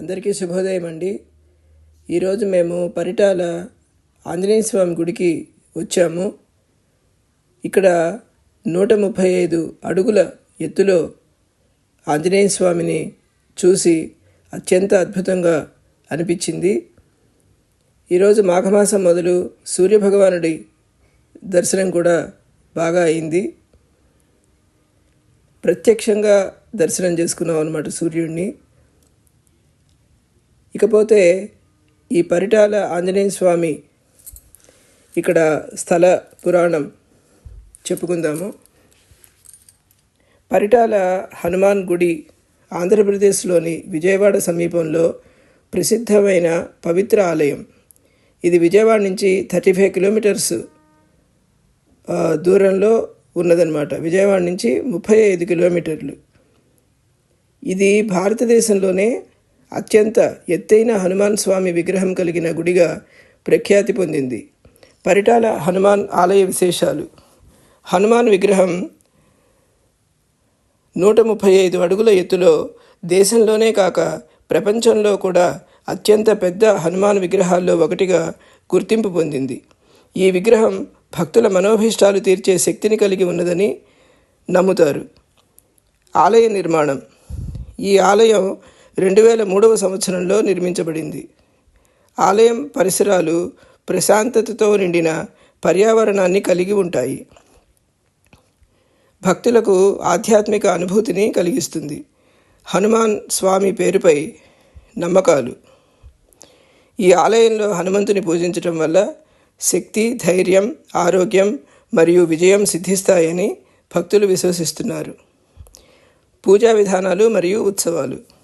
అందరికీ శుభోదయం అండి. ఈరోజు మేము పరిటాల ఆంజనేయ స్వామి గుడికి వచ్చాము. ఇక్కడ నూట ముప్పై ఐదు అడుగుల ఎత్తులో ఆంజనేయ స్వామిని చూసి అత్యంత అద్భుతంగా అనిపించింది. ఈరోజు మాఘమాసం మొదలు సూర్యభగవానుడి దర్శనం కూడా బాగా అయింది. ప్రత్యక్షంగా దర్శనం చేసుకున్నాం అనమాట సూర్యుడిని ఇకపోతే ఈ పరిటాల ఆంజనేయ స్వామి ఇక్కడ స్థల పురాణం చెప్పుకుందాము. పరిటాల హనుమాన్ గుడి ఆంధ్రప్రదేశ్లోని విజయవాడ సమీపంలో ప్రసిద్ధమైన పవిత్ర ఆలయం. ఇది విజయవాడ నుంచి థర్టీ ఫైవ్ కిలోమీటర్స్ దూరంలో ఉన్నదన్నమాట. విజయవాడ నుంచి ముప్పై ఐదు కిలోమీటర్లు. ఇది భారతదేశంలోనే అత్యంత ఎత్తైన హనుమాన్ స్వామి విగ్రహం కలిగిన గుడిగా ప్రఖ్యాతి పొందింది. పరిటాల హనుమాన్ ఆలయ విశేషాలు. హనుమాన్ విగ్రహం నూట ముప్పై ఐదు అడుగుల ఎత్తులో దేశంలోనే కాక ప్రపంచంలో కూడా అత్యంత పెద్ద హనుమాన్ విగ్రహాల్లో ఒకటిగా గుర్తింపు పొందింది. ఈ విగ్రహం భక్తుల మనోభీష్టాలు తీర్చే శక్తిని కలిగి ఉన్నదని నమ్ముతారు. ఆలయ నిర్మాణం. ఈ ఆలయం రెండు వేల మూడవ సంవత్సరంలో నిర్మించబడింది. ఆలయం పరిసరాలు ప్రశాంతతతో నిండిన పర్యావరణాన్ని కలిగి ఉంటాయి. భక్తులకు ఆధ్యాత్మిక అనుభూతిని కలిగిస్తుంది. హనుమాన్ స్వామి పేరుపై నమ్మకాలు. ఈ ఆలయంలో హనుమంతుని పూజించటం వల్ల శక్తి ధైర్యం ఆరోగ్యం మరియు విజయం సిద్ధిస్తాయని భక్తులు విశ్వసిస్తున్నారు. పూజా విధానాలు మరియు ఉత్సవాలు.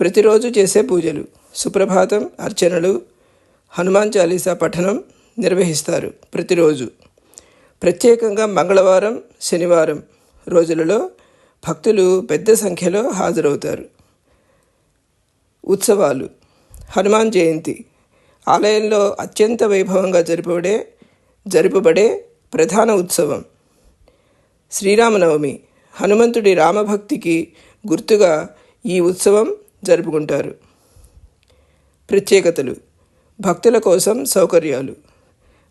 ప్రతిరోజు చేసే పూజలు సుప్రభాతం అర్చనలు హనుమాన్ చాలీసా పఠనం నిర్వహిస్తారు ప్రతిరోజు. ప్రత్యేకంగా మంగళవారం శనివారం రోజులలో భక్తులు పెద్ద సంఖ్యలో హాజరవుతారు. ఉత్సవాలు. హనుమాన్ జయంతి. ఆలయంలో అత్యంత వైభవంగా జరుపబడే జరుపబడే ప్రధాన ఉత్సవం. శ్రీరామనవమి. హనుమంతుడి రామభక్తికి గుర్తుగా ఈ ఉత్సవం జరుపుకుంటారు. ప్రత్యేకతలు. భక్తుల కోసం సౌకర్యాలు.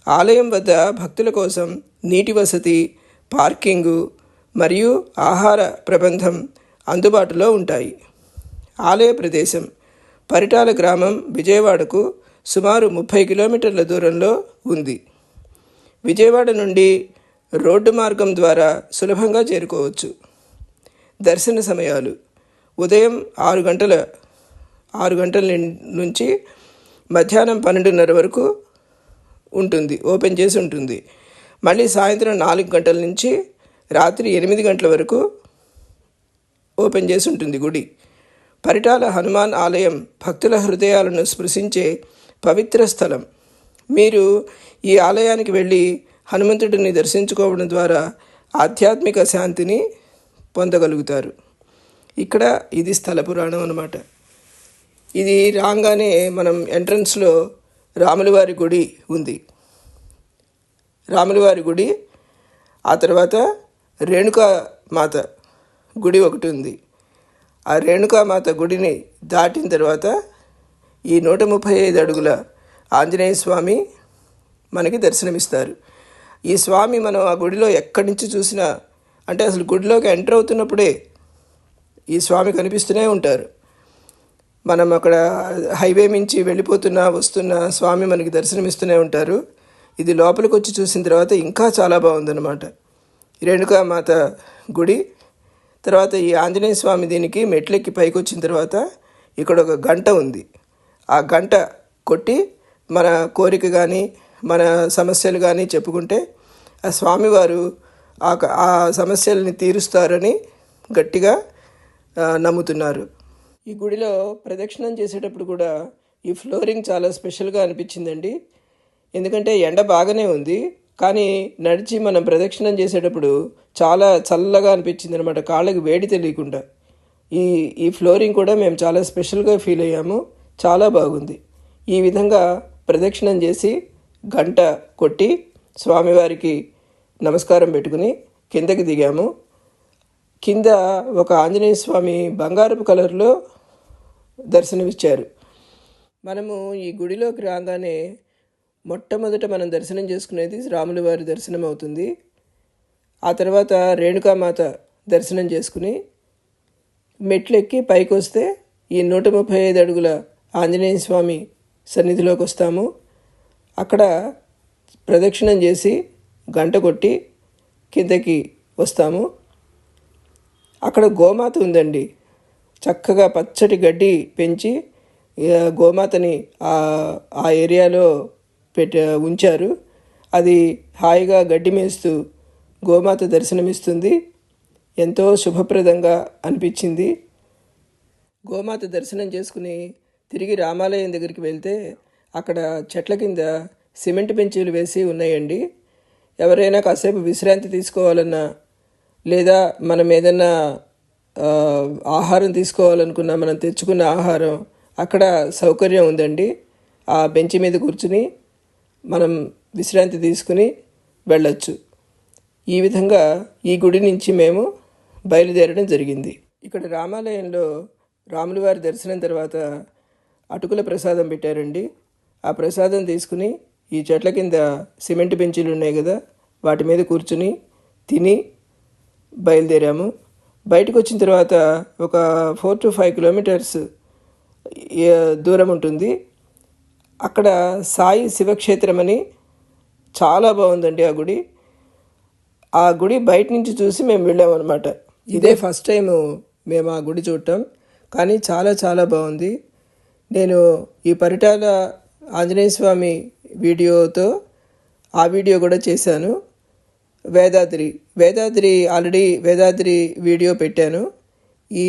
ఆలయం వద్ద భక్తుల కోసం నీటి వసతి పార్కింగు మరియు ఆహార ప్రబంధం అందుబాటులో ఉంటాయి. ఆలయ ప్రదేశం. పరిటాల గ్రామం విజయవాడకు సుమారు ముప్పై కిలోమీటర్ల దూరంలో ఉంది. విజయవాడ నుండి రోడ్డు మార్గం ద్వారా సులభంగా చేరుకోవచ్చు. దర్శన సమయాలు. ఉదయం ఆరు గంటల ఆరు గంటల నుంచి మధ్యాహ్నం పన్నెండున్నర వరకు ఉంటుంది ఓపెన్ చేసి ఉంటుంది. మళ్ళీ సాయంత్రం నాలుగు గంటల నుంచి రాత్రి ఎనిమిది గంటల వరకు ఓపెన్ చేసి ఉంటుంది గుడి. పరిటాల హనుమాన్ ఆలయం భక్తుల హృదయాలను స్పృశించే పవిత్ర స్థలం. మీరు ఈ ఆలయానికి వెళ్ళి హనుమంతుడిని దర్శించుకోవడం ద్వారా ఆధ్యాత్మిక శాంతిని పొందగలుగుతారు. ఇక్కడ ఇది స్థల పురాణం అన్నమాట. ఇది రాగానే మనం ఎంట్రన్స్లో రాములవారి గుడి ఉంది. రాములవారి గుడి ఆ తర్వాత రేణుకామాత గుడి ఒకటి ఉంది. ఆ రేణుకామాత గుడిని దాటిన తర్వాత ఈ నూట ముప్పై ఐదు అడుగుల ఆంజనేయ స్వామి మనకి దర్శనమిస్తారు. ఈ స్వామి మనం ఆ గుడిలో ఎక్కడి నుంచి చూసినా అంటే అసలు గుడిలోకి ఎంటర్ అవుతున్నప్పుడే ఈ స్వామి కనిపిస్తూనే ఉంటారు. మనం అక్కడ హైవే మించి వెళ్ళిపోతున్నా వస్తున్న స్వామి మనకి దర్శనమిస్తూనే ఉంటారు. ఇది లోపలికి వచ్చి చూసిన తర్వాత ఇంకా చాలా బాగుందన్నమాట. రేణుకామాత గుడి తర్వాత ఈ ఆంజనేయ స్వామి దీనికి మెట్లెక్కి పైకి వచ్చిన తర్వాత ఇక్కడ ఒక గంట ఉంది. ఆ గంట కొట్టి మన కోరిక కానీ మన సమస్యలు కానీ చెప్పుకుంటే ఆ స్వామివారు ఆ క- ఆ సమస్యల్ని తీరుస్తారని గట్టిగా నమ్ముతున్నారు. ఈ గుడిలో ప్రదక్షిణం చేసేటప్పుడు కూడా ఈ ఫ్లోరింగ్ చాలా స్పెషల్గా అనిపించిందండి. ఎందుకంటే ఎండ బాగానే ఉంది కానీ నడిచి మనం ప్రదక్షిణం చేసేటప్పుడు చాలా చల్లగా అనిపించింది అనమాట కాళ్ళకి వేడి తెలియకుండా. ఈ ఈ ఫ్లోరింగ్ కూడా మేము చాలా స్పెషల్గా ఫీల్ అయ్యాము చాలా బాగుంది. ఈ విధంగా ప్రదక్షిణం చేసి గంట కొట్టి స్వామివారికి నమస్కారం పెట్టుకుని కిందకి దిగాము. కింద ఒక ఆంజనేయ స్వామి బంగారపు కలర్లో దర్శనమిచ్చారు. మనము ఈ గుడిలోకి రాగానే మొట్టమొదట మనం దర్శనం చేసుకునేది రాముల వారి దర్శనం అవుతుంది ఆ తర్వాత రేణుకామాత దర్శనం చేసుకుని మెట్లెక్కి పైకి వస్తే ఈ నూట ముప్పై ఐదు అడుగుల ఆంజనేయ స్వామి సన్నిధిలోకి వస్తాము. అక్కడ ప్రదక్షిణం చేసి గంట కొట్టి కిందకి వస్తాము. అక్కడ గోమాత ఉందండి. చక్కగా పచ్చటి గడ్డి పెంచి గోమాతని ఆ ఆ ఏరియాలో పెట్టి ఉంచారు. అది హాయిగా గడ్డి మేస్తూ గోమాత దర్శనమిస్తుంది. ఎంతో శుభప్రదంగా అనిపించింది. గోమాత దర్శనం చేసుకుని తిరిగి రామాలయం దగ్గరికి వెళ్తే అక్కడ చెట్ల కింద సిమెంట్ బెంచీలు వేసి ఉన్నాయండి. ఎవరైనా కాసేపు విశ్రాంతి తీసుకోవాలన్నా లేదా మనం ఏదన్నా ఆహారం తీసుకోవాలనుకున్నా మనం తెచ్చుకున్న ఆహారం అక్కడ సౌకర్యం ఉందండి. ఆ బెంచ్ మీద కూర్చుని మనం విశ్రాంతి తీసుకుని వెళ్ళొచ్చు. ఈ విధంగా ఈ గుడి నుంచి మేము బయలుదేరడం జరిగింది. ఇక్కడ రామాలయంలో రాముల వారి దర్శనం తర్వాత అటుకుల ప్రసాదం పెట్టారండి. ఆ ప్రసాదం తీసుకుని ఈ చెట్ల కింద సిమెంట్ బెంచీలు ఉన్నాయి కదా వాటి మీద కూర్చుని తిని బయలుదేరాము. బయటకు వచ్చిన తర్వాత ఒక ఫోర్ టు ఫైవ్ కిలోమీటర్స్ దూరం ఉంటుంది. అక్కడ సాయి శివక్షేత్రం అని చాలా బాగుందండి ఆ గుడి. ఆ గుడి బయట నుంచి చూసి మేము వెళ్ళామన్నమాట. ఇదే ఫస్ట్ టైం మేము ఆ గుడి చూడటం. కానీ చాలా చాలా బాగుంది. నేను ఈ పరిటాల ఆంజనేయ స్వామి వీడియోతో ఆ వీడియో కూడా చేశాను. వేదాద్రి వేదాద్రి ఆల్రెడీ వేదాద్రి వీడియో పెట్టాను. ఈ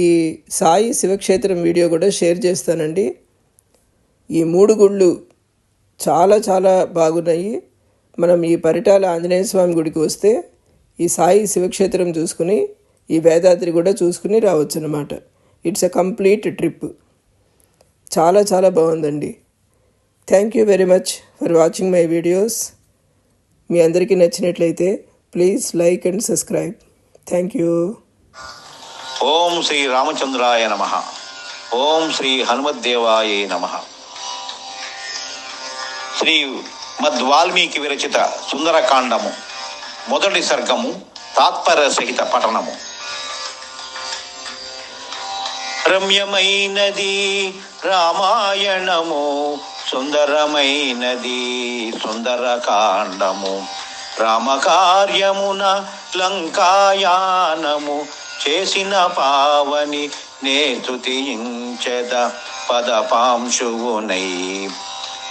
సాయి శివక్షేత్రం వీడియో కూడా షేర్ చేస్తానండి. ఈ మూడు గుళ్ళు చాలా చాలా బాగున్నాయి. మనం ఈ పరిటాల ఆంజనేయ స్వామి గుడికి వస్తే ఈ సాయి శివక్షేత్రం చూసుకుని ఈ వేదాద్రి కూడా చూసుకుని రావచ్చు అనమాట ఇట్స్ ఎ కంప్లీట్ ట్రిప్ చాలా చాలా బాగుందండి. Thank you very much for watching my videos మీ అందరికీ నచ్చినట్లయితే please like and subscribe thank you ఓం శ్రీ రామచంద్రాయ నమ. ఓం శ్రీ హనుమద్దేవాయ నమ. శ్రీ మద్వాల్మీకి విరచిత సుందరకాండము మొదటి సర్గము తాత్పర్య సహిత పఠనము. రమ్యమైనది రామాయణము సుందరమైనది సుందరకాండము. రామకార్యమున లంకాయానము చేసిన పావని నేతుతించెద పదపాంశువునై.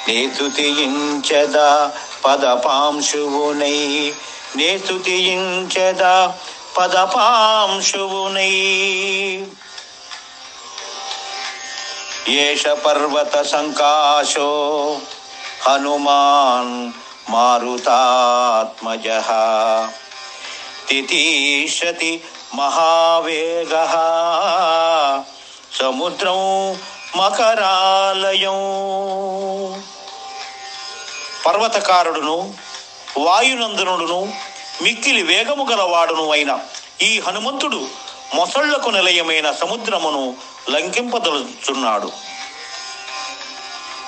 నేతుతించెద పదపాంశువునై. నేతుతించెద పదపాంశువునై. ఏష పర్వత సంకాశో హనుమాన్ మారుతాత్మజ తితీషతి మహావేగ సముద్రం మకరాలయం పర్వతకారుడును వాయునందనుడును మిక్కిలి వేగము గలవాడును అయిన ఈ హనుమంతుడు మొసళ్ళకు నిలయమైన సముద్రమును లంకింపదలుచున్నాడు.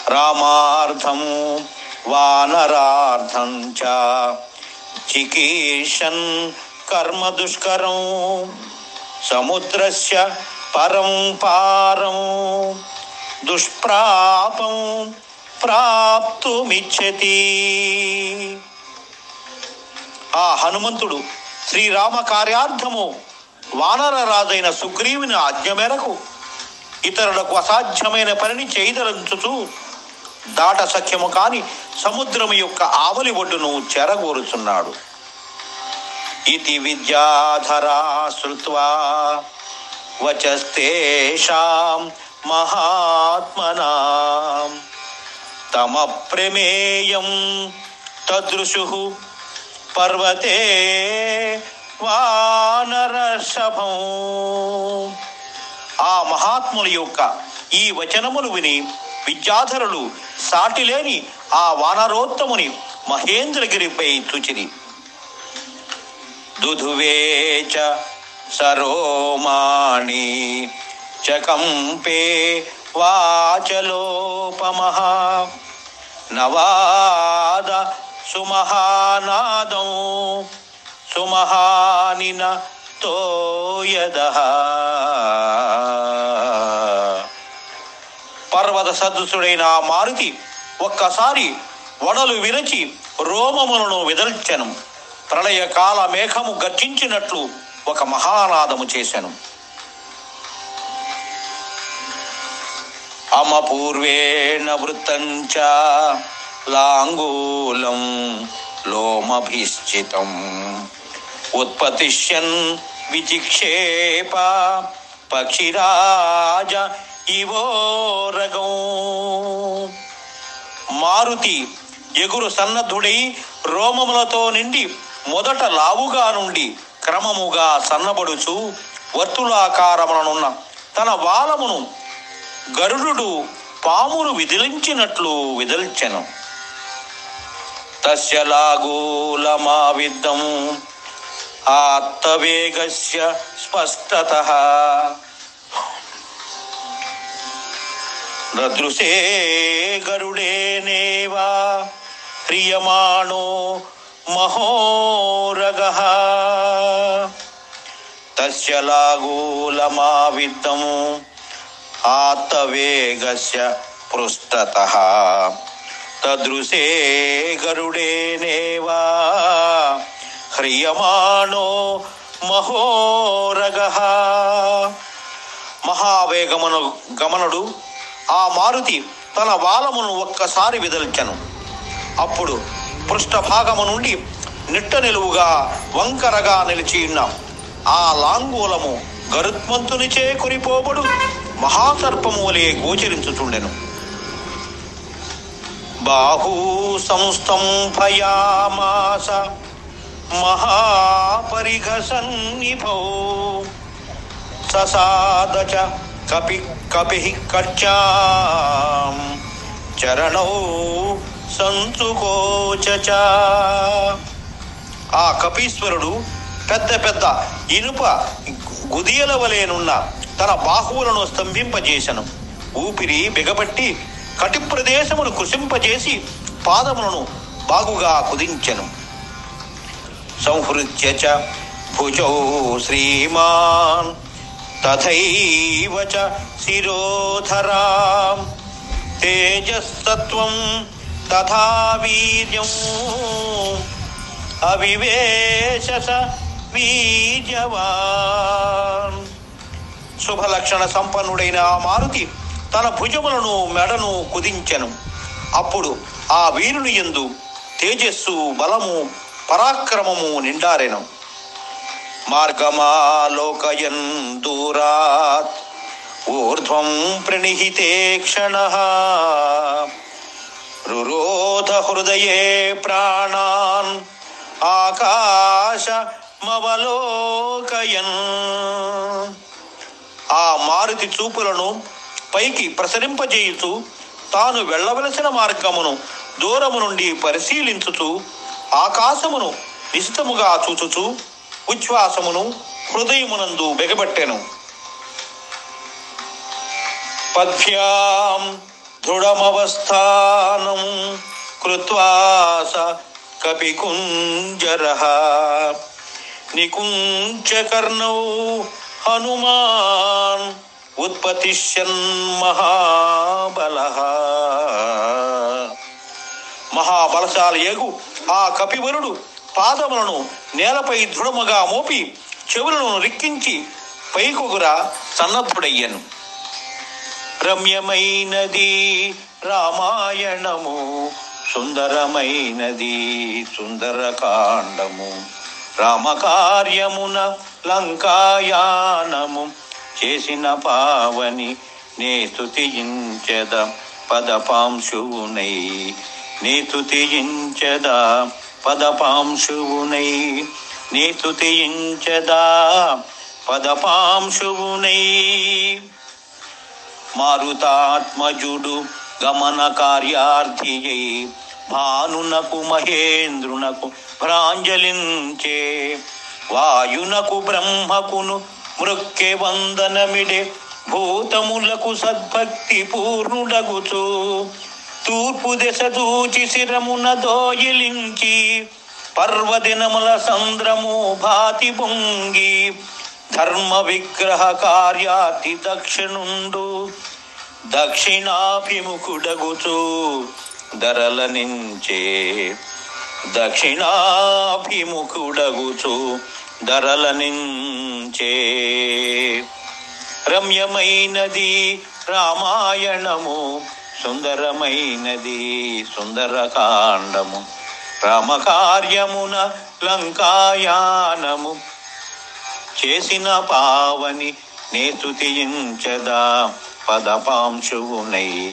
రామార్థం వానరార్థం చ చికీర్షన్ కర్మ దుష్కరం సముద్రస్య పరం పారం దుష్ప్రాపం ప్రాప్తుమిచ్చతి ఆ హనుమంతుడు శ్రీరామ కార్యార్థము వానర రాజైన సుగ్రీవుని ఆజ్ఞ మేరకు ఇతరులకు అసాధ్యమైన పనిని చేయదలంచుతూ దాట సఖ్యము కాని సముద్రము యొక్క ఆవలి ఒడ్డును చెరగోరుచున్నాడు. ఇది విద్యాధరా శృత్వా వచస్తేషాం మహాత్మనా. తమ ప్రమేయం తదృశు పర్వతే వానరసభం. ఆ మహాత్ముల యొక్క ఈ వచనములు విని విద్యాధరులు సాటిలేని ఆ వానరోత్తముని మహేంద్రగిరిపై తుచిరి దుధువేచ సరోమాణి చకంపే వాచలోపమః నవాద సుమహానాదం సుమహానిన తోయద. పర్వత సదృశుడైన ఆ మారుతి ఒక్కసారి వడలు విరచి రోమములను విదల్చెను. ప్రళయకాల మేఘము గర్జించినట్లు ఒక మహానాదము చేశాను అమపూర్వేణ వృత్తంచ లాంగూలం లోమభిశ్చితం. ఉత్పతిష్యన్ విచిక్షేప పక్షిరాజ ఇవోరగం మారుతి ఎగురు సన్నద్ధుడై రోమములతో నిండి మొదట లావుగా నుండి క్రమముగా సన్నబడుచు వర్తులాకారములనున్న తన వాలమును గరుడు పామును విదిలించినట్లు విదల్చెను. తస్య లాగూలమా విద్దం ఆత్తవేగస్య స్పష్టత. దదృశే గరుడేనేవా ప్రియమాణో మహోరగ. తస్య లాగూలమా విద్దం ఆత్తవేగస్య పృష్టత. తదృశే గరుడేనేవా హ్రియమాణో మహోరగ. మహావేగమను గమనుడు ఆ మారుతి తన వాలమును ఒక్కసారి విదల్చెను. అప్పుడు పృష్ఠభాగము నుండి నిట్ట నిలువుగా వంకరగా నిలిచి ఉన్నాం. ఆ లాంగూలము గరుత్మంతునిచే కురిపోబడు మహాసర్పము వలె గోచరించుచుండెను. బాహూ సంస్తంభయామాస భయామాస సన్నిభౌ ససాద కపి కపి కర్చాం చరణౌ సంచుకోచ చ. ఆ కపీశ్వరుడు పెద్ద పెద్ద ఇనుప గుదియల వలెనున్న తన బాహువులను స్తంభింపజేసెను. ఊపిరి బిగబట్టి కటి ప్రదేశమును కృషింపజేసి పాదములను బాగుగా కుదించెను. సంహృత్య భుజౌ శ్రీమాన్. తథైవ చ శిరోధరాం. తేజస్తత్వం తథా వీర్యం. అవివేశ వీర్యవాన్. శుభలక్షణ సంపన్నుడైన ఆ మారుతి తన భుజములను మెడను కుదించెను. అప్పుడు ఆ వీరుని యందు తేజస్సు బలము పరాక్రమము నిండారెను. మార్గమాలోకయన్ దూరాత్ ఊర్ధ్వం ప్రణిహితే క్షణ. రురోధ హృదయే ప్రాణాన్. ఆకాశమవలోకయన్. ఆ మారుతి చూపులను పైకి ప్రసరింపజేయుచు తాను వెళ్ళవలసిన మార్గమును దూరము నుండి పరిశీలించుచు ఆకాశమును నిశితముగా చూచుచు ఉచ్ఛ్వాసమును హృదయమునందు బెగబట్టెను పద్భ్యాం దృఢమవస్థానం కృత్వా స కపికుంజర. నికుంచ కర్ణౌ హనుమాన్ ఉత్పతిష్యన్ మహాబల. మహాబలశాలి ఏగు ఆ కపివరుడు పాదములను నేలపై దృఢముగా మోపి చెవులను రిక్కించి పైకొగుర సన్నద్ధుడయ్యను. రమ్యమైనది రామాయణము సుందరమైనది సుందరకాండము. రామకార్యమున లంకాయానము చేసిన పావని నే స్తుతించద పదపాంశువునై నే స్తుతించద పదపాంశువునై నే పదపాంశువునై మారుతాత్మజుడు గమన కార్యార్థియై భానునకు మహేంద్రునకు భ్రాంజలించే. వాయునకు బ్రహ్మకును మృక్కె వందనమిడే. భూతములకు సద్భక్తి పూర్ణుడగుచు. తూర్పు దశ దూచి శిరమున దోయిలించి పర్వదినముల సంద్రము భాతి పొంగి ధర్మ విగ్రహ కార్యాతి దక్షిణుండు దక్షిణాభిముఖుడగుచు ధరల నించే. దక్షిణాభిముఖుడగుచు ధరల నించే. రమ్యమైనది రామాయణము సుందరమైనది సుందరకాండము రామకార్యమున లంకాయానము చేసిన పావని నేతుతించదా పదపాంశువునై.